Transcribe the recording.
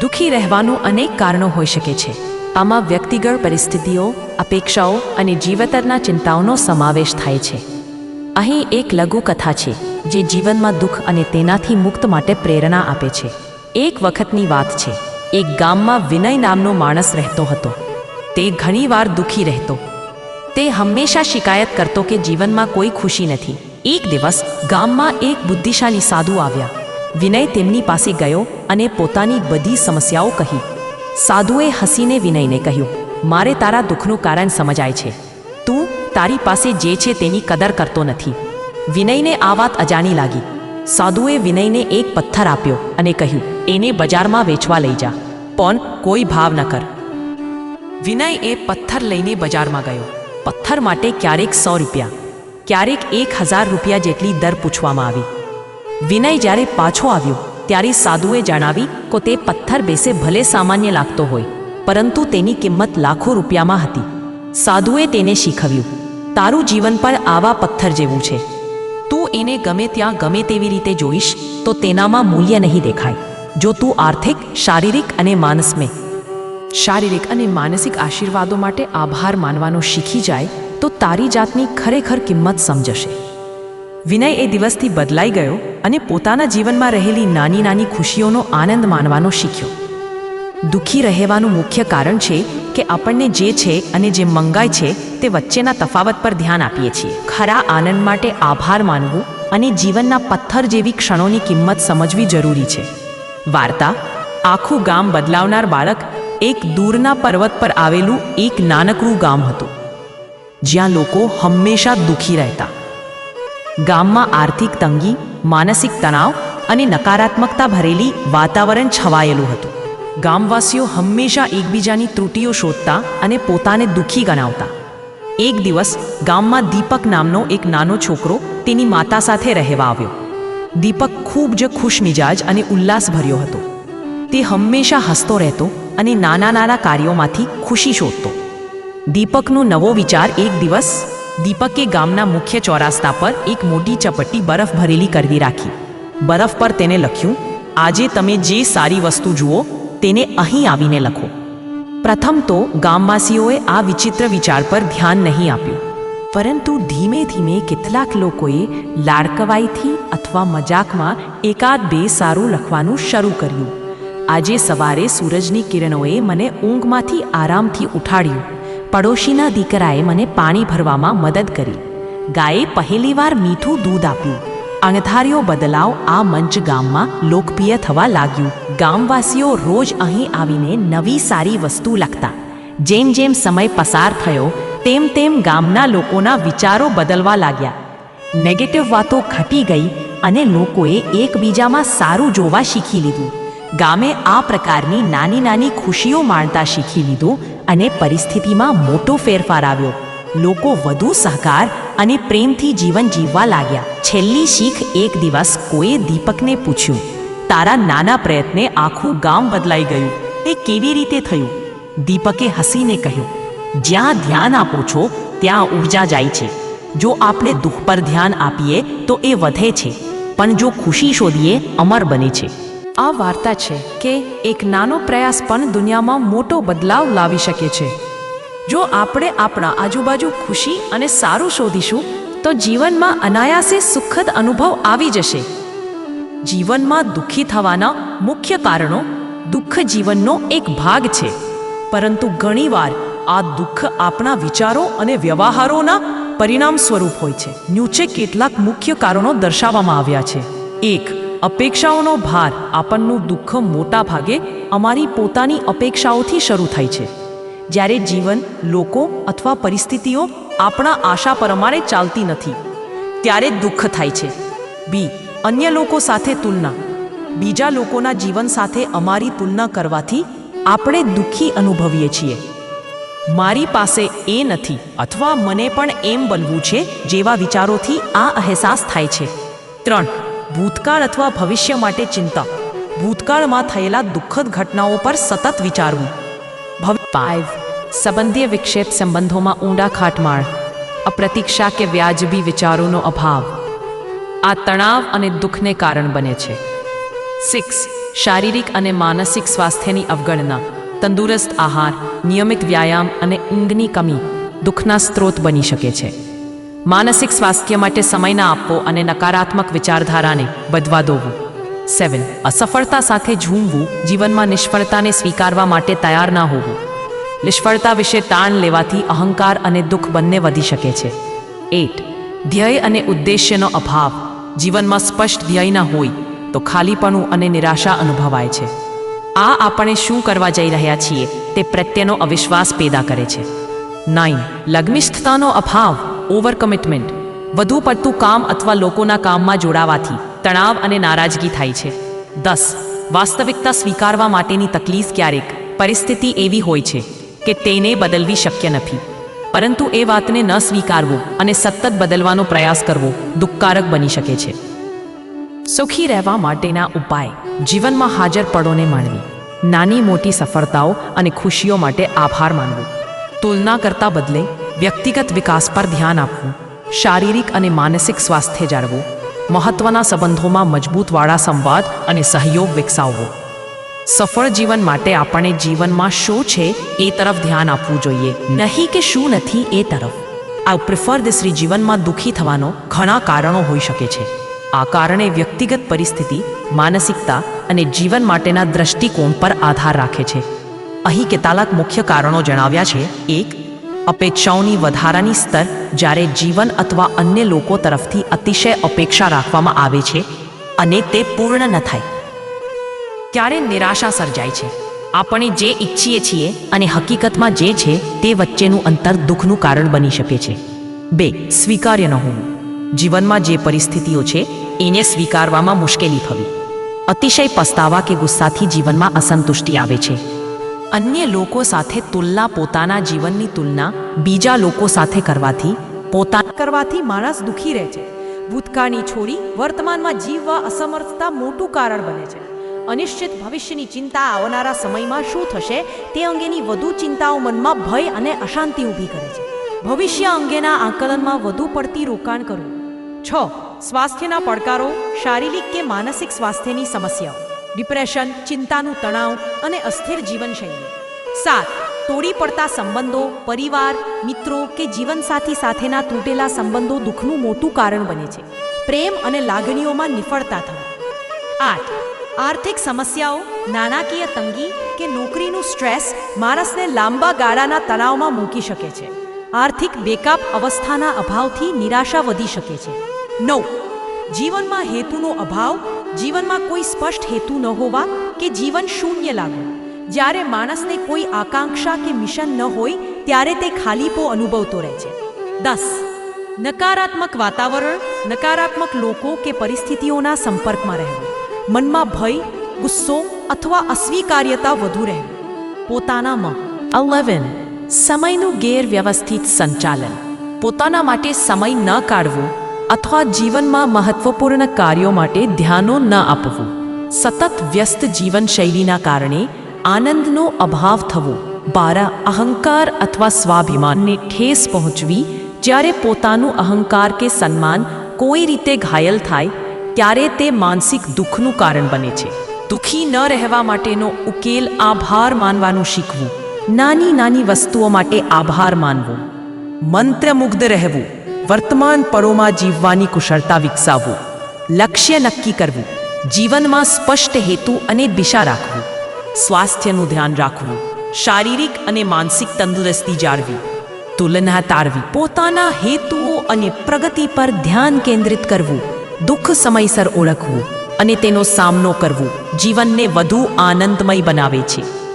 દુઃખી રહેવાનું અનેક કારણો હોઈ શકે છે. આમાં વ્યક્તિગત પરિસ્થિતિઓ, અપેક્ષાઓ અને જીવતરના ચિંતાઓનો સમાવેશ થાય છે. અહીં એક લઘુકથા છે, જે જીવનમાં દુઃખ અને તેનાથી મુક્ત માટે પ્રેરણા આપે છે. એક વખતની વાત છે, એક ગામમાં વિનય નામનો માણસ રહેતો હતો. તે ઘણીવાર દુઃખી રહેતો. તે હંમેશા શિકાયત કરતો કે જીવનમાં કોઈ ખુશી નથી. એક દિવસ ગામમાં એક બુદ્ધિશાળી સાધુ આવ્યા. વિનય તેમની પાસે ગયો અને પોતાની બધી સમસ્યાઓ કહી. સાધુએ હસીને વિનયને કહ્યું, મારે તારા દુઃખનું કારણ સમજાય છે. તું તારી પાસે જે છે તેની કદર કરતો નથી. વિનયને આ વાત અજાણી લાગી. સાધુએ વિનયને એક પથ્થર આપ્યો અને કહ્યું, એને બજારમાં વેચવા લઈ જા, પણ કોઈ ભાવ ન કર. વિનય એ પથ્થર લઈને બજારમાં ગયો. પથ્થર માટે ક્યારેક સો રૂપિયા, ક્યારેક એક હજાર રૂપિયા જેટલી દર પૂછવામાં આવી. વિનય જ્યારે પાછો આવ્યો, ત્યારે સાધુએ જણાવી કે તે પથ્થર બેસે ભલે સામાન્ય લાગતો હોય, પરંતુ તેની કિંમત લાખો રૂપિયામાં હતી. સાધુએ તેને શીખવ્યું, તારું જીવન પણ આવા પથ્થર જેવું છે. તું એને ગમે ત્યાં ગમે તેવી રીતે જોઈશ, તો તેનામાં મૂલ્ય નહીં દેખાય. જો તું આર્થિક, શારીરિક અને માનસમે, શારીરિક અને માનસિક આશીર્વાદો માટે આભાર માનવાનો શીખી જાય, તો તારી જાતની ખરેખર કિંમત સમજશે. વિનય એ દિવસથી બદલાઈ ગયો અને પોતાના જીવનમાં રહેલી નાની નાની ખુશીઓનો આનંદ માનવાનો શીખ્યો. દુઃખી રહેવાનું મુખ્ય કારણ છે કે આપણને જે છે અને જે મંગાય છે તે વચ્ચેના તફાવત પર ધ્યાન આપીએ છીએ. ખરા આનંદ માટે આભાર માનવું અને જીવનના પથ્થર જેવી ક્ષણોની કિંમત સમજવી જરૂરી છે. વાર્તા, આખું ગામ બદલાવનાર બાળક એક દૂરના પર્વત પર આવેલું એક નાનકડું ગામ હતું, જ્યાં લોકો હંમેશા દુઃખી રહેતા. ગામમાં આર્થિક તંગી, માનસિક તણાવ અને નકારાત્મકતા ભરેલી વાતાવરણ છવાયેલું હતું. ગામવાસીઓ હંમેશા એકબીજાની ત્રુટીઓ શોધતા અને પોતાને દુઃખી ગણાવતા. એક દિવસ ગામમાં દીપક નામનો એક નાનો છોકરો તેની માતા સાથે રહેવા આવ્યો. દીપક ખૂબ જ ખુશ મિજાજ અને ઉલ્લાસભર્યો હતો. તે હંમેશા હસતો રહેતો અને નાના નાના કાર્યોમાંથી ખુશી શોધતો. દીપકનો નવો વિચાર એક દિવસ દીપકે ગામના મુખ્ય ચોરાસ્તા પર એક મોટી ચપટ્ટી બરફ ભરેલી કરવી રાખી. બરફ પર તેને લખ્યું, આજે તમે જે સારી વસ્તુ જુઓ, તેને અહીં આવીને લખો. પ્રથમ તો ગામવાસીઓએ આ વિચિત્ર વિચાર પર ધ્યાન નહીં આપ્યું. પરંતુ ધીમે ધીમે કેટલાક લોકોએ લાડકવાઈથી અથવા મજાકમાં એકાદ બે સારું લખવાનું શરૂ કર્યું. આજે સવારે સૂરજની કિરણોએ મને ઊંઘમાંથી આરામથી ઉઠાડ્યું. પડોશીના દીકરાએ મને પાણી ભરવામાં મદદ કરી. ગાયે પહેલીવાર મીઠું દૂધ આપ્યું. અણધાર્યો બદલાવ આ મંચ ગામમાં લોકપ્રિય થવા લાગ્યું. ગામવાસીઓ રોજ અહીં આવીને નવી સારી વસ્તુ લખતા. જેમ જેમ સમય પસાર થયો, તેમ તેમ ગામના લોકોના વિચારો બદલવા લાગ્યા. નેગેટિવ વાતો ઘટી ગઈ અને લોકોએ એકબીજામાં સારું જોવા શીખી લીધું. ગામે આ પ્રકારની નાની નાની ખુશીઓ માણતા શીખી લીધું અને પરિસ્થિતિમાં મોટો ફેરફાર આવ્યો. લોકો વધુ સહકાર અને પ્રેમથી જીવન જીવવા લાગ્યા. છેલ્લી શીખ એક દિવસ કોઈએ દીપકને પૂછ્યું, તારા નાના પ્રયત્ને આખું ગામ બદલાઈ ગયું. તે કેવી રીતે થયું? દીપકે હસીને કહ્યું, જ્યાં ધ્યાન આપો છો, ત્યાં ઊર્જા જાય છે. જો આપણે દુઃખ પર ધ્યાન આપીએ, તો એ વધે છે. પણ જો ખુશી શોધીએ, અમર બને છે. આ વાર્તા છે કે એક નાનો પ્રયાસ પણ દુનિયામાં મોટો બદલાવ લાવી શકે છે. જો આપણે આપણા આજુબાજુ ખુશી અને સારું શોધીશું, તો જીવનમાં અનાયાસે સુખદ અનુભવ આવી જશે. જીવનમાં દુઃખી થવાના મુખ્ય કારણો દુઃખ જીવનનો એક ભાગ છે. પરંતુ ઘણીવાર આ દુઃખ આપણા વિચારો અને વ્યવહારોના પરિણામ સ્વરૂપ હોય છે. નીચે કેટલાક મુખ્ય કારણો દર્શાવવામાં આવ્યા છે. એક અપેક્ષાઓનો ભાર આપણનું દુઃખ મોટા ભાગે અમારી પોતાની અપેક્ષાઓથી શરૂ થાય છે. જ્યારે જીવન, લોકો અથવા પરિસ્થિતિઓ આપણા આશા પ્રમાણે ચાલતી નથી, ત્યારે દુઃખ થાય છે. બી અન્ય લોકો સાથે તુલના. બીજા લોકોના જીવન સાથે અમારી તુલના કરવાથી આપણે દુઃખી અનુભવીએ છીએ. મારી પાસે એ નથી અથવા મને પણ એમ બનવું છે જેવા વિચારોથી આ અહેસાસ થાય છે. ત્રણ. ભૂતકાળ અથવા ભવિષ્ય માટે ચિંતા. ભૂતકાળમાં થયેલા દુઃખદ ઘટનાઓ પર સતત વિચારવું. ફાઇવ સંબંધીય વિક્ષેપ સંબંધોમાં ઊંડા ખાટમાળ. અપ્રતીક્ષા કે વ્યાજબી વિચારોનો અભાવ. આ તણાવ અને દુઃખને કારણ બને છે. સિક્સ શારીરિક અને માનસિક સ્વાસ્થ્યની અવગણના. તંદુરસ્ત આહાર, નિયમિત વ્યાયામ અને ઊંઘની કમી દુઃખના સ્ત્રોત બની શકે છે. માનસિક સ્વાસ્થ્ય માટે સમય ના આપવો અને નકારાત્મક વિચારધારાને બદવા દોવું સેવન અસફળતા સાથે ઝૂમવું, જીવનમાં નિષ્ફળતાને સ્વીકારવા માટે તૈયાર ના હોવું. નિષ્ફળતા વિશે તાણ લેવાથી અહંકાર અને દુઃખ બંને વધી શકે છે. એટ ધ્યેય અને ઉદ્દેશ્યનો અભાવ. જીવનમાં સ્પષ્ટ ધ્યેય ન હોય, તો ખાલીપણું અને નિરાશા અનુભવાય છે. આ આપણે શું કરવા જઈ રહ્યા છીએ, તે પ્રત્યેનો અવિશ્વાસ પેદા કરે છે. નાઇન લગ્નિષ્ઠતાનો અભાવ. ઓવર કમિટમેન્ટ વધુ પડતું કામ અથવા લોકોના કામમાં જોડાવાથી તણાવ અને નારાજગી થાય છે. દસ, વાસ્તવિકતા સ્વીકારવા માટેની તકલીફ ક્યારેક, પરિસ્થિતિ એવી હોય છે કે તેને બદલવી શક્ય નથી. પરંતુ એ વાતને ન સ્વીકારવું અને સતત બદલવાનો પ્રયાસ કરવો દુઃખકારક બની શકે છે. સુખી રહેવા માટેના ઉપાય. જીવનમાં હાજર પડોને માણવી. નાની મોટી સફળતાઓ અને ખુશીઓ માટે આભાર માનવો. તુલના કરતા બદલે વ્યક્તિગત વિકાસ પર ધ્યાન આપવું, શારીરિક અને માનસિક સ્વાસ્થ્ય જાળવવું, મહત્વના સંબંધોમાં મજબૂતવાળા સંવાદ અને સહયોગ વિકસાવવો. સફળ જીવન માટે આપણે જીવનમાં શું છે એ તરફ ધ્યાન આપવું જોઈએ. નહીં કે શું નથી એ તરફ. આ પ્રિફર દિસરી જીવનમાં દુઃખી થવાનો ઘણા કારણો હોઈ શકે છે. આ કારણે વ્યક્તિગત પરિસ્થિતિ, માનસિકતા અને જીવન માટેના દ્રષ્ટિકોણ પર આધાર રાખે છે. અહીં કેટલાક મુખ્ય કારણો જણાવ્યા છે. એક અપેક્ષાઓની વધારાની સ્તર જ્યારે જીવન અથવા અન્ય લોકો તરફથી અતિશય અપેક્ષા રાખવામાં આવે છે અને તે પૂર્ણ ન થાય, ત્યારે નિરાશા સર્જાય છે. આપણે જે ઈચ્છીએ છીએ અને હકીકતમાં જે છે તે વચ્ચેનું અંતર દુઃખનું કારણ બની શકે છે. બે, સ્વીકાર્ય ન હોવું. જીવનમાં જે પરિસ્થિતિઓ છે, એને સ્વીકારવામાં મુશ્કેલી થવી. અતિશય પસ્તાવા કે ગુસ્સાથી જીવનમાં અસંતુષ્ટિ આવે છે. અન્ય લોકો સાથે તુલના પોતાના જીવનની તુલના બીજા લોકો સાથે કરવાથી પોતા કરવાથી માણસ દુઃખી રહે છે. ભૂતકાળની છોડી વર્તમાનમાં જીવવા અસમર્થતા મોટું કારણ બને છે. અનિશ્ચિત ભવિષ્યની ચિંતા આવનારા સમયમાં શું થશે તે અંગેની વધુ ચિંતાઓ મનમાં ભય અને અશાંતિ ઊભી કરે છે. ભવિષ્ય અંગેના આકલનમાં વધુ પડતી રોકાણ કરવું છ. સ્વાસ્થ્યના પડકારો, શારીરિક કે માનસિક સ્વાસ્થ્યની સમસ્યાઓ. ડિપ્રેશન, ચિંતાનું તણાવ અને અસ્થિર જીવનશૈલી. સાત, તોડી પડતા સંબંધો, પરિવાર, મિત્રો કે જીવનસાથી સાથેના તૂટેલા સંબંધો દુઃખનું મોટું કારણ બને છે. પ્રેમ અને લાગણીઓમાં નિફળતા થવું. આઠ, આર્થિક સમસ્યાઓ, નાણાકીય તંગી કે નોકરીનું સ્ટ્રેસ માણસને લાંબા ગાળાના તણાવમાં મૂકી શકે છે. આર્થિક બેકઅપ અવસ્થાના અભાવથી નિરાશા વધી શકે છે. નવ, જીવનમાં હેતુનો અભાવ જીવનમાં કોઈ સ્પષ્ટ હેતુ ન હોવા કે જીવન શૂન્ય લાગવું જ્યારે માણસને કોઈ આકાંક્ષા કે મિશન ન હોય, ત્યારે તે ખાલીપો અનુભવતો રહે છે. દસ. નકારાત્મક વાતાવરણ, નકારાત્મક લોકો કે પરિસ્થિતિઓના સંપર્કમાં રહેવું. મનમાં ભય, ગુસ્સો અથવા અસ્વીકાર્યતા વધુ રહેવું. પોતાનામાં અલેવન. સમયનું ગેરવ્યવસ્થિત સંચાલન. પોતાના માટે સમય ન કાઢવો અથવા જીવનમાં મહત્વપૂર્ણ કાર્યો માટે ધ્યાનો ન આપવું. સતત વ્યસ્ત જીવનશૈલીના કારણે આનંદનો અભાવ થવો, બારા અહંકાર અથવા સ્વાભિમાનને ઠેસ પહોંચવી, જ્યારે પોતાનું અહંકાર કે સન્માન કોઈ રીતે ઘાયલ થાય, ત્યારે તે માનસિક દુઃખનું કારણ બને છે. દુઃખી ન રહેવા માટેનો ઉકેલ આભાર માનવાનું શીખવું. નાની નાની વસ્તુઓ માટે આભાર માનવો. મંત્રમુગ્ધ રહેવું. વર્તમાન પળોમાં જીવવાની કુશળતા વિકસાવવું, લક્ષ્ય નક્કી કરવું, જીવનમાં સ્પષ્ટ હેતુ અને દિશા રાખવું, સ્વાસ્થ્યનું ધ્યાન રાખવું, શારીરિક અને માનસિક તંદુરસ્તી જાળવી, તુલના તારવી, પોતાના હેતુઓ અને પ્રગતિ પર ધ્યાન કેન્દ્રિત કરવું, દુઃખ સમયસર ઓળખવું અને તેનો સામનો કરવો જીવનને વધુ આનંદમય બનાવે છે.